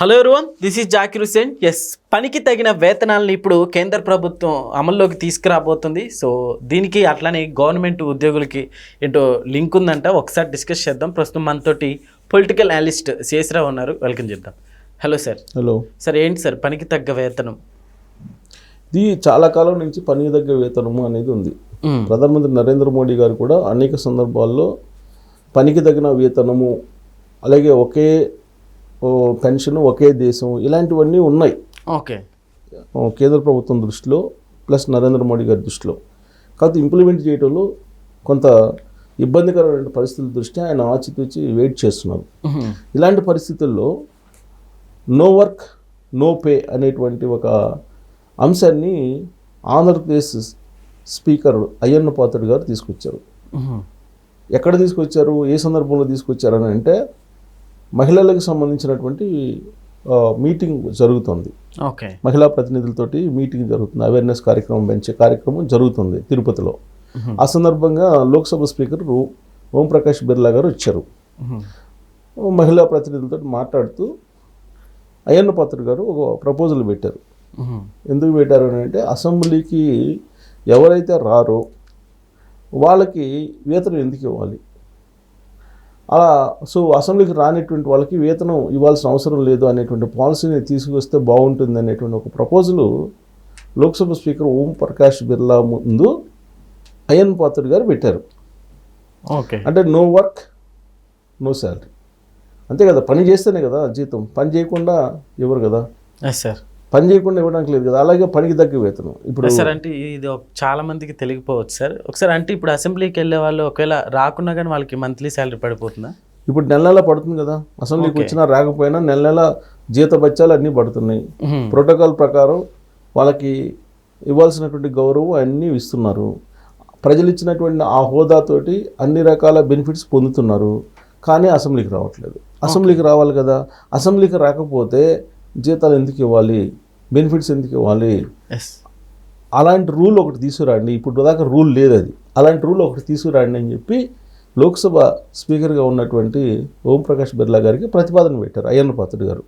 Hello everyone this is Zakir Hussain yes పనికి తగిన వేతనాలను ఇప్పుడు కేంద్ర ప్రభుత్వం అమల్లోకి తీసుకురాబోతుంది. సో దీనికి అట్లానే గవర్నమెంట్ ఉద్యోగులకి ఏంటో లింక్ ఉందంట. ఒకసారి డిస్కస్ చేద్దాం. ప్రస్తుతం మనతోటి పొలిటికల్ అనలిస్ట్ శేషరావు ఉన్నారు. వెల్కమ్ చేద్దాం. హలో సార్ హలో సార్ ఏంటి సార్ పనికి తగ్గ వేతనం? ఇది చాలా కాలం నుంచి పని దగ్గర వేతనము అనేది ఉంది. ప్రధానమంత్రి నరేంద్ర మోడీ గారు కూడా అనేక సందర్భాల్లో పనికి తగిన వేతనము అలాగే ఒకే పెన్షన్ ఒకే దేశం ఇలాంటివన్నీ ఉన్నాయి. ఓకే. కేంద్ర ప్రభుత్వం దృష్టిలో ప్లస్ నరేంద్ర మోడీ గారి దృష్టిలో. కాకపోతే ఇంప్లిమెంట్ చేయడంలో కొంత ఇబ్బందికరమైన పరిస్థితుల దృష్ట్యా ఆయన ఆచితూచి వెయిట్ చేస్తున్నారు. ఇలాంటి పరిస్థితుల్లో నో వర్క్ నో పే అనేటువంటి ఒక అంశాన్ని ఆంధ్రప్రదేశ్ స్పీకర్ అయ్యన్న పాత్రుడు గారు తీసుకొచ్చారు. ఎక్కడ తీసుకొచ్చారు ఏ సందర్భంలో తీసుకొచ్చారు అని అంటే మహిళలకు సంబంధించినటువంటి మీటింగ్ జరుగుతుంది. ఓకే. మహిళా ప్రతినిధులతోటి మీటింగ్ జరుగుతుంది. అవేర్నెస్ కార్యక్రమం పెంచే కార్యక్రమం జరుగుతుంది తిరుపతిలో. ఆ సందర్భంగా లోక్సభ స్పీకర్ ఓంప్రకాష్ బిర్లా గారు వచ్చారు మహిళా ప్రతినిధులతో మాట్లాడుతూ అయ్యన్న పాత్రుడు గారు ఒక ప్రపోజల్ పెట్టారు. ఎందుకు పెట్టారు అని అంటే అసెంబ్లీకి ఎవరైతే రారో వాళ్ళకి వేతనం ఎందుకు ఇవ్వాలి? అలా సో అసెంబ్లీకి రానటువంటి వాళ్ళకి వేతనం ఇవ్వాల్సిన అవసరం లేదు అనేటువంటి పాలసీని తీసుకొస్తే బాగుంటుంది అనేటువంటి ఒక ప్రపోజల్ లోక్సభ స్పీకర్ ఓం ప్రకాష్ బిర్లా ముందు అయ్యన్ పాత్రుడు గారు పెట్టారు. ఓకే. అంటే నో వర్క్ నో శాలరీ. అంతే కదా పని చేస్తేనే కదా జీతం. పని చేయకుండా ఇవ్వరు కదా. సార్. పని చేయకుండా ఇవ్వడానికి లేదు కదా. అలాగే పనికి తగ్గ వేతనం. ఇప్పుడు సార్ అంటే ఇది చాలా మందికి తెలియకపోవచ్చు సార్. ఒకసారి అంటే ఇప్పుడు అసెంబ్లీకి వెళ్ళే వాళ్ళు ఒకవేళ రాకున్నా కానీ వాళ్ళకి మంత్లీ శాలరీ పడిపోతుందా? ఇప్పుడు నెల నెల పడుతుంది కదా. అసెంబ్లీకి వచ్చినా రాకపోయినా నెల నెల జీత బత్యాలు అన్నీ పడుతున్నాయి. ప్రోటోకాల్ ప్రకారం వాళ్ళకి ఇవ్వాల్సినటువంటి గౌరవం అన్నీ ఇస్తున్నారు. ప్రజలు ఇచ్చినటువంటి ఆ హోదాతోటి అన్ని రకాల బెనిఫిట్స్ పొందుతున్నారు. కానీ అసెంబ్లీకి రావట్లేదు. అసెంబ్లీకి రావాలి కదా. అసెంబ్లీకి రాకపోతే జీతాలు ఎందుకు ఇవ్వాలి? బెనిఫిట్స్ ఎందుకు ఇవ్వాలి? అలాంటి రూల్ ఒకటి తీసుకురండి. ఇప్పుడు దాకా రూల్ లేదు అది. అలాంటి రూల్ ఒకటి తీసుకురండి అని చెప్పి లోక్సభ స్పీకర్గా ఉన్నటువంటి ఓంప్రకాష్ బిర్లా గారికి ప్రతిపాదన పెట్టారు అయ్యన్న పాత్రుడు గారు.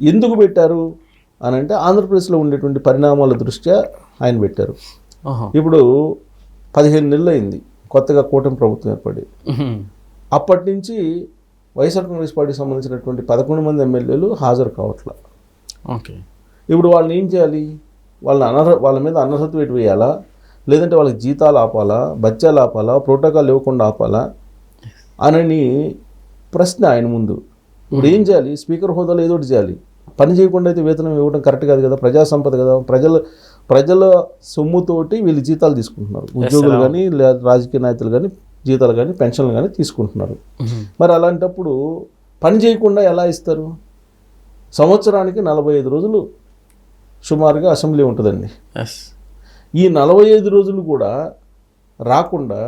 ఎందుకు పెట్టారు? అని అంటే ఆంధ్రప్రదేశ్లో ఉండేటువంటి పరిణామాల దృష్ట్యా ఆయన పెట్టారు. ఇప్పుడు పదిహేను నెలలు అయింది కొత్తగా కూటమి ప్రభుత్వం ఏర్పడి. అప్పటి నుంచి వైఎస్ఆర్ కాంగ్రెస్ పార్టీకి సంబంధించినటువంటి పదకొండు మంది ఎమ్మెల్యేలు హాజరు కావట్లా. ఓకే. ఇప్పుడు వాళ్ళని ఏం చేయాలి? వాళ్ళని అనర్హ వాళ్ళ మీద అనర్హత వేటు వేయాలా? లేదంటే వాళ్ళకి జీతాలు ఆపాలా? బత్యాలు ఆపాలా? ప్రోటోకాల్ ఇవ్వకుండా ఆపాలా? అనని ప్రశ్న ఆయన ముందు. ఇప్పుడు ఏం చేయాలి? స్పీకర్ హోదాలో ఏదో ఒకటి చేయాలి. పని చేయకుండా అయితే వేతనం ఇవ్వడం కరెక్ట్ కాదు కదా? ప్రజా సంపద కదా? ప్రజల ప్రజల సొమ్ముతోటి వీళ్ళు జీతాలు తీసుకుంటున్నారు. ఉద్యోగులు కానీ లేదా రాజకీయ నాయకులు కానీ జీతాలు కానీ పెన్షన్లు కానీ తీసుకుంటున్నారు. మరి అలాంటప్పుడు పని చేయకుండా ఎలా ఇస్తారు? సంవత్సరానికి నలభై ఐదు రోజులు సుమారుగా అసెంబ్లీ ఉంటుందండి. ఈ నలభై ఐదు రోజులు కూడా రాకుండా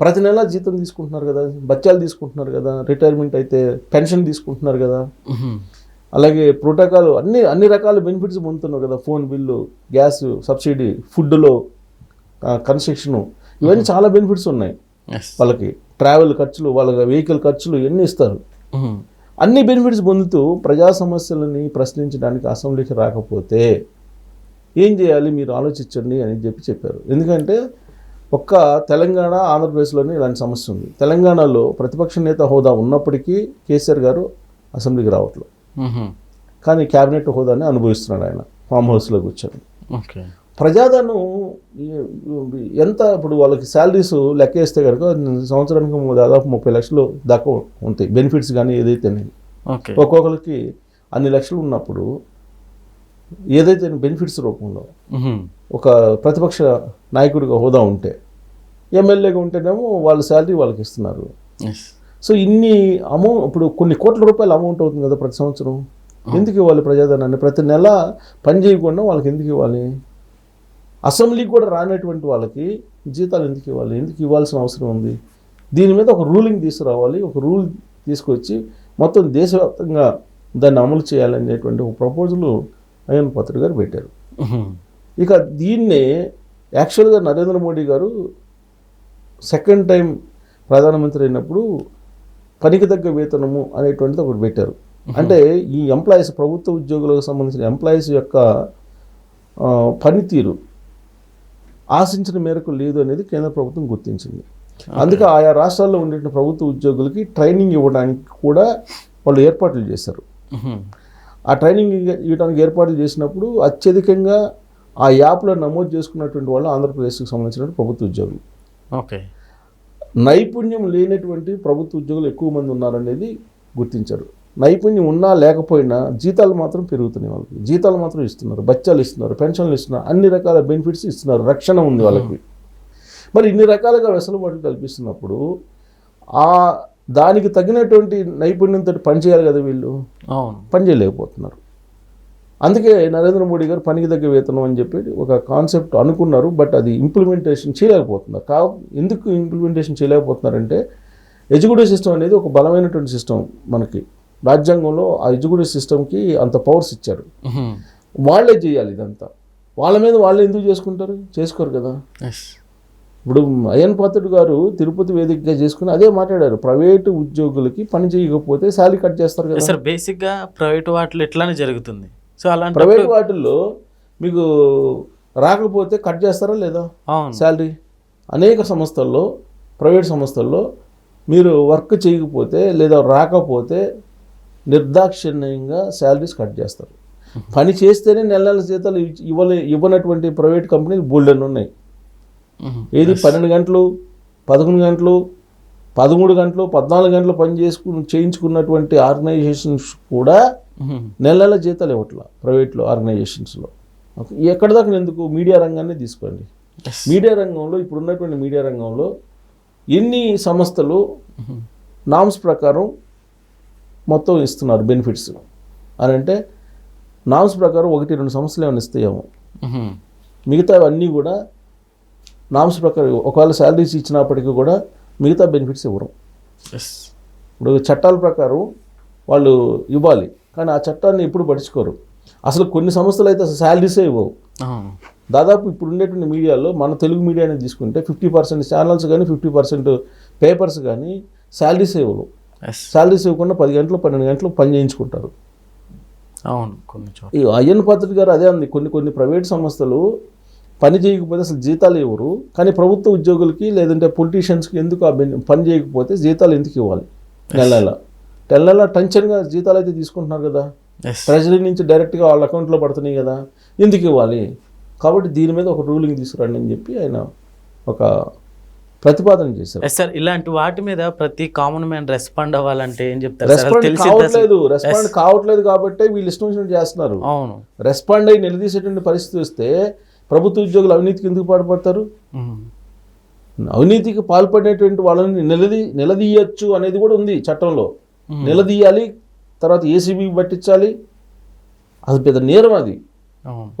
ప్రతి నెల జీతం తీసుకుంటున్నారు కదా బత్యాలు తీసుకుంటున్నారు కదా రిటైర్మెంట్ అయితే పెన్షన్ తీసుకుంటున్నారు కదా. అలాగే ప్రోటోకాల్ అన్ని అన్ని రకాల బెనిఫిట్స్ పొందుతున్నారు కదా ఫోన్ బిల్లు గ్యాస్ సబ్సిడీ ఫుడ్లో కన్స్ట్రక్షను ఇవన్నీ చాలా బెనిఫిట్స్ ఉన్నాయి. వాళ్ళకి ట్రావెల్ ఖర్చులు వాళ్ళ వెహికల్ ఖర్చులు ఇవన్నీ ఇస్తారు? అన్ని బెనిఫిట్స్ పొందుతూ ప్రజా సమస్యలని ప్రశ్నించడానికి అసెంబ్లీకి రాకపోతే ఏం చేయాలి? మీరు ఆలోచించండి అని చెప్పి చెప్పారు. ఎందుకంటే ఒక్క తెలంగాణ ఆంధ్రప్రదేశ్లోనే ఇలాంటి సమస్య ఉంది. తెలంగాణలో ప్రతిపక్ష నేత హోదా ఉన్నప్పటికీ కేసీఆర్ గారు అసెంబ్లీకి రావట్లేదు. కానీ క్యాబినెట్ హోదాని అనుభవిస్తున్నాడు ఆయన. ఫామ్ హౌస్లో కూర్చొని ఓకే. ప్రజాధనం ఈ- ఎంత ఇప్పుడు వాళ్ళకి శాలరీస్ లెక్క వేస్తే కనుక సంవత్సరానికి దాదాపు ముప్పై లక్షలు దాకా ఉంటాయి. బెనిఫిట్స్ కానీ ఏదైతే ఒక్కొక్కరికి అన్ని లక్షలు ఉన్నప్పుడు ఏదైతే బెనిఫిట్స్ రూపంలో ఒక ప్రతిపక్ష నాయకుడిగా హోదా ఉంటే ఎమ్మెల్యేగా ఉంటేనేమో వాళ్ళ శాలరీ వాళ్ళకి ఇస్తున్నారు. సో ఇన్ని అమౌంట్ ఇప్పుడు కొన్ని కోట్ల రూపాయల అమౌంట్ అవుతుంది కదా ప్రతి సంవత్సరం. ఎందుకు ఇవ్వాలి ప్రజాధనాన్ని ప్రతి నెల పని చేయకుండా వాళ్ళకి ఎందుకు ఇవ్వాలి? అసెంబ్లీకి కూడా రానటువంటి వాళ్ళకి జీతాలు ఎందుకు ఇవ్వాలి? ఎందుకు ఇవ్వాల్సిన అవసరం ఉంది? దీని మీద ఒక రూలింగ్ తీసుకురావాలి. ఒక రూల్ తీసుకొచ్చి మొత్తం దేశవ్యాప్తంగా దాన్ని అమలు చేయాలనేటువంటి ఒక ప్రపోజల్ అయ్యన్ పాత్రుడు గారు పెట్టారు. ఇక దీన్నే యాక్చువల్గా నరేంద్ర మోడీ గారు సెకండ్ టైం ప్రధానమంత్రి అయినప్పుడు పనికి తగ్గ వేతనము అనేటువంటిది ఒకటి పెట్టారు. అంటే ఈ ఎంప్లాయీస్ ప్రభుత్వ ఉద్యోగులకు సంబంధించిన ఎంప్లాయీస్ యొక్క పనితీరు ఆశించిన మేరకు లేదు అనేది కేంద్ర ప్రభుత్వం గుర్తించింది. అందుకే ఆయా రాష్ట్రాల్లో ఉండే ప్రభుత్వ ఉద్యోగులకి ట్రైనింగ్ ఇవ్వడానికి కూడా వాళ్ళు ఏర్పాట్లు చేశారు. ఆ ట్రైనింగ్ ఇవ్వ- ఇవ్వడానికి ఏర్పాట్లు చేసినప్పుడు అత్యధికంగా ఆ యాప్లో నమోదు చేసుకున్నటువంటి వాళ్ళు ఆంధ్రప్రదేశ్కి సంబంధించిన ప్రభుత్వ ఉద్యోగులు. ఓకే. నైపుణ్యం లేనటువంటి ప్రభుత్వ ఉద్యోగులు ఎక్కువ మంది ఉన్నారనేది గుర్తించారు. నైపుణ్యం ఉన్నా లేకపోయినా జీతాలు మాత్రం పెరుగుతున్నాయి వాళ్ళకి. జీతాలు మాత్రం ఇస్తున్నారు. బచ్చాలు ఇస్తున్నారు. పెన్షన్లు ఇస్తున్నారు. అన్ని రకాల బెనిఫిట్స్ ఇస్తున్నారు. రక్షణ ఉంది వాళ్ళకి. మరి ఇన్ని రకాలుగా వెసులుబాట్లు కల్పిస్తున్నప్పుడు ఆ దానికి తగినటువంటి నైపుణ్యంతో పనిచేయాలి కదా వీళ్ళు? అవును. పని చేయలేకపోతున్నారు. అందుకే నరేంద్ర మోడీ గారు పనికి తగ్గ వేతనం అని చెప్పి ఒక కాన్సెప్ట్ అనుకున్నారు. బట్ అది ఇంప్లిమెంటేషన్ చేయలేకపోతున్నారు. కా ఎందుకు ఇంప్లిమెంటేషన్ చేయలేకపోతున్నారంటే ఎడ్యుకేటివ్ సిస్టమ్ అనేది ఒక బలమైనటువంటి సిస్టమ్ మనకి. రాజ్యాంగంలో ఆ ఎడ్యుకేటివ్ సిస్టమ్కి అంత పవర్స్ ఇచ్చారు. వాళ్ళే చేయాలి ఇదంతా. వాళ్ళ మీద వాళ్ళే ఎందుకు చేసుకుంటారు? చేసుకోరు కదా. ఇప్పుడు అయ్యన్ పాత్రుడు గారు తిరుపతి వేదికగా చేసుకుని అదే మాట్లాడారు. ప్రైవేటు ఉద్యోగులకి పని చేయకపోతే శాలరీ కట్ చేస్తారు కదా. సార్ బేసిక్గా ప్రైవేట్ వాటిలో ఇట్లానే జరుగుతుంది. సో అలాంటి ప్రైవేట్ వాటిల్లో మీకు రాకపోతే కట్ చేస్తారా లేదా? శాలరీ? అనేక సంస్థల్లో ప్రైవేట్ సంస్థల్లో మీరు వర్క్ చేయకపోతే లేదా రాకపోతే నిర్దాక్షిణ్యంగా శాలరీస్ కట్ చేస్తారు. పని చేస్తేనే నెల నెల జీతాలు ఇవ్- ఇవ్వలే ఇవ్వనటువంటి ప్రైవేట్ కంపెనీలు బోల్డెన్ ఉన్నాయి. ఏది పన్నెండు గంటలు పదకొండు గంటలు పదమూడు గంటలు పద్నాలుగు గంటలు పని చేసుకుని చేయించుకున్నటువంటి ఆర్గనైజేషన్స్ కూడా. నెల నెల జీతాలు ఇవ్వట్ల ప్రైవేట్లో ఆర్గనైజేషన్స్లో. ఎక్కడ దాకా ఎందుకు? మీడియా రంగాన్ని తీసుకోండి. మీడియా రంగంలో ఇప్పుడు ఉన్నటువంటి మీడియా రంగంలో ఎన్ని సంస్థలు. నామ్స్ ప్రకారం మొత్తం ఇస్తున్నారు బెనిఫిట్స్ అని అంటే నామ్స్ ప్రకారం ఒకటి రెండు సంస్థలు ఏమైనా ఇస్తాయేమో. మిగతా అన్నీ కూడా నామ్స్ ప్రకారం ఒకవేళ శాలరీస్ ఇచ్చినప్పటికీ కూడా మిగతా బెనిఫిట్స్ ఇవ్వరు. ఇప్పుడు చట్టాల ప్రకారం వాళ్ళు ఇవ్వాలి కానీ ఆ చట్టాన్ని ఎప్పుడు పట్టించుకోరు. అసలు కొన్ని సంస్థలు అయితే అసలు శాలరీసే ఇవ్వవు. దాదాపు ఇప్పుడు ఉండేటువంటి మీడియాలో మన తెలుగు మీడియాని తీసుకుంటే ఫిఫ్టీ పర్సెంట్ ఛానల్స్ కానీ ఫిఫ్టీ పర్సెంట్ పేపర్స్ కానీ శాలరీస్ ఇవ్వరు ఎస్ శాలరీస్ ఇవ్వకుండా పది గంటలు పన్నెండు గంటలు పని చేయించుకుంటారు. అవును కొన్ని ఈ అయ్యన్ పత్రిక గారు అదే ఉంది కొన్ని కొన్ని ప్రైవేట్ సంస్థలు పని చేయకపోతే అసలు జీతాలు ఇవ్వరు కానీ ప్రభుత్వ ఉద్యోగులకి లేదంటే పొలిటీషియన్స్కి ఎందుకు పని చేయకపోతే జీతాలు ఎందుకు ఇవ్వాలి? నెల నెల నెల నెల టెన్షన్గా జీతాలు అయితే తీసుకుంటున్నారు కదా. ట్రెజరీ నుంచి డైరెక్ట్గా వాళ్ళ అకౌంట్లో పడుతున్నాయి కదా. ఎందుకు ఇవ్వాలి? కాబట్టి దీని మీద ఒక రూలింగ్ తీసుకురండి అని చెప్పి ఆయన ఒక ప్రతిపాదన చేశారు. సార్ ఇలాంటి వాటి మీద ప్రతి కామన్ మ్యాన్ రెస్పాండ్ అవ్వాలంటే ఏం చెప్తారు రెస్పాండ్ కావట్లేదు. రెస్పాండ్ కావట్లేదు కాబట్టి వీళ్ళు ఇష్టం వచ్చినట్టు చేస్తున్నారు. అవును. రెస్పాండ్ అయ్యి నిలదీసేటువంటి పరిస్థితి వస్తే ప్రభుత్వ ఉద్యోగులు అవినీతికి ఎందుకు పాటుపడతారు. అవినీతికి పాల్పడేటువంటి వాళ్ళని నిలదీ నిలదీయచ్చు అనేది కూడా ఉంది చట్టంలో. నిలదీయాలి తర్వాత ఏసీబీకి పట్టించాలి. అది పెద్ద నేరం అది.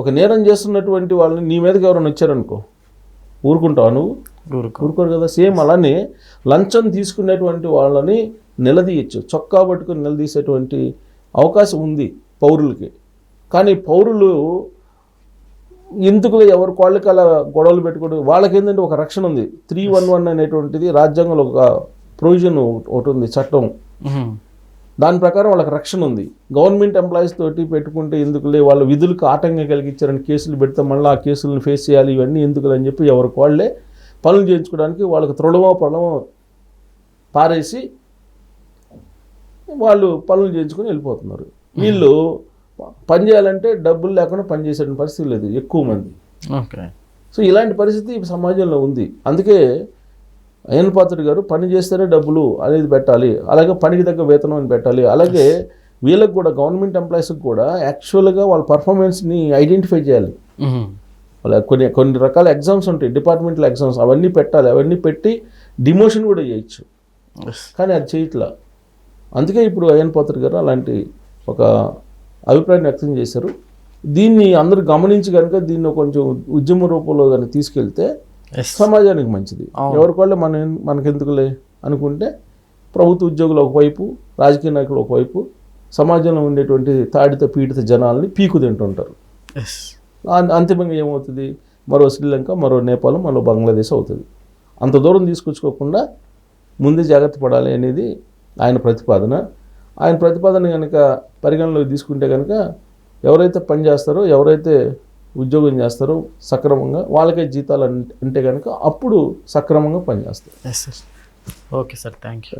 ఒక నేరం చేస్తున్నటువంటి వాళ్ళని నీ మీదకి ఎవరైనా వచ్చారనుకో ఊరుకుంటావా నువ్వు? ఊరుకోరు కదా. సేమ్ అలానే లంచం తీసుకునేటువంటి వాళ్ళని నిలదీయచ్చు. చొక్కా పట్టుకొని నిలదీసేటువంటి అవకాశం ఉంది పౌరులకి. కానీ పౌరులు ఎందుకు ఎవరు వాళ్ళకి అలా గొడవలు పెట్టుకోవడం? వాళ్ళకి ఏంటంటే ఒక రక్షణ ఉంది. త్రీ వన్ వన్ అనేటువంటిది రాజ్యాంగంలో ఒక ప్రొవిజన్ ఒకటి ఉంది చట్టం. దాని ప్రకారం వాళ్ళకి రక్షణ ఉంది. గవర్నమెంట్ ఎంప్లాయీస్ తోటి పెట్టుకుంటే ఎందుకులే? వాళ్ళ విధులకు ఆటంకం కలిగించారని కేసులు పెడితే మళ్ళీ ఆ కేసులను ఫేస్ చేయాలి ఇవన్నీ ఎందుకులే అని చెప్పి ఎవరికి వాళ్ళే పనులు చేయించుకోవడానికి వాళ్ళకి తృణమో పొలమో పారేసి వాళ్ళు పనులు చేయించుకొని వెళ్ళిపోతున్నారు. వీళ్ళు పని చేయాలంటే డబ్బులు లేకుండా పని చేసే పరిస్థితి లేదు ఎక్కువ మంది. ఓకే. సో ఇలాంటి పరిస్థితి సమాజంలో ఉంది. అందుకే అయ్యన్ పాత్రుడు గారు పని చేస్తేనే డబ్బులు అనేది పెట్టాలి అలాగే పనికి తగ్గ వేతనం అని పెట్టాలి అలాగే వీళ్ళకి కూడా గవర్నమెంట్ ఎంప్లాయీస్కి కూడా యాక్చువల్గా వాళ్ళ పర్ఫార్మెన్స్ని ఐడెంటిఫై చేయాలి. వాళ్ళ కొన్ని కొన్ని రకాల ఎగ్జామ్స్ ఉంటాయి డిపార్ట్మెంటల్ ఎగ్జామ్స్ అవన్నీ పెట్టాలి అవన్నీ పెట్టి డిమోషన్ కూడా చేయొచ్చు. కానీ అది చేయట్లా. అందుకే ఇప్పుడు అయ్యన్ పాత్రుడు గారు అలాంటి ఒక అభిప్రాయం వ్యక్తం చేశారు. దీన్ని అందరూ గమనించి కనుక దీన్ని కొంచెం ఉద్యమ రూపంలో కనుక తీసుకెళ్తే సమాజానికి మంచిది. అవును. ఎవరికి వాళ్ళే మన మనకెందుకులే అనుకుంటే ప్రభుత్వ ఉద్యోగులు ఒకవైపు రాజకీయ నాయకులు ఒకవైపు సమాజంలో ఉండేటువంటి తాడిత పీడిత జనాల్ని పీకు తింటుంటారు. అంతిమంగా ఏమవుతుంది? మరో శ్రీలంక మరో నేపాల్ మరో బంగ్లాదేశ్ అవుతుంది. అంత దూరం తీసుకొచ్చుకోకుండా ముందే జాగ్రత్త పడాలి అనేది ఆయన ప్రతిపాదన. ఆయన ప్రతిపాదన కనుక పరిగణలోకి తీసుకుంటే కనుక ఎవరైతే పని చేస్తారో ఎవరైతే ఉద్యోగం చేస్తారో సక్రమంగా వాళ్ళకే జీతాలు అంటే కనుక అప్పుడు సక్రమంగా పనిచేస్తారు ఓకే సార్ థ్యాంక్ యూ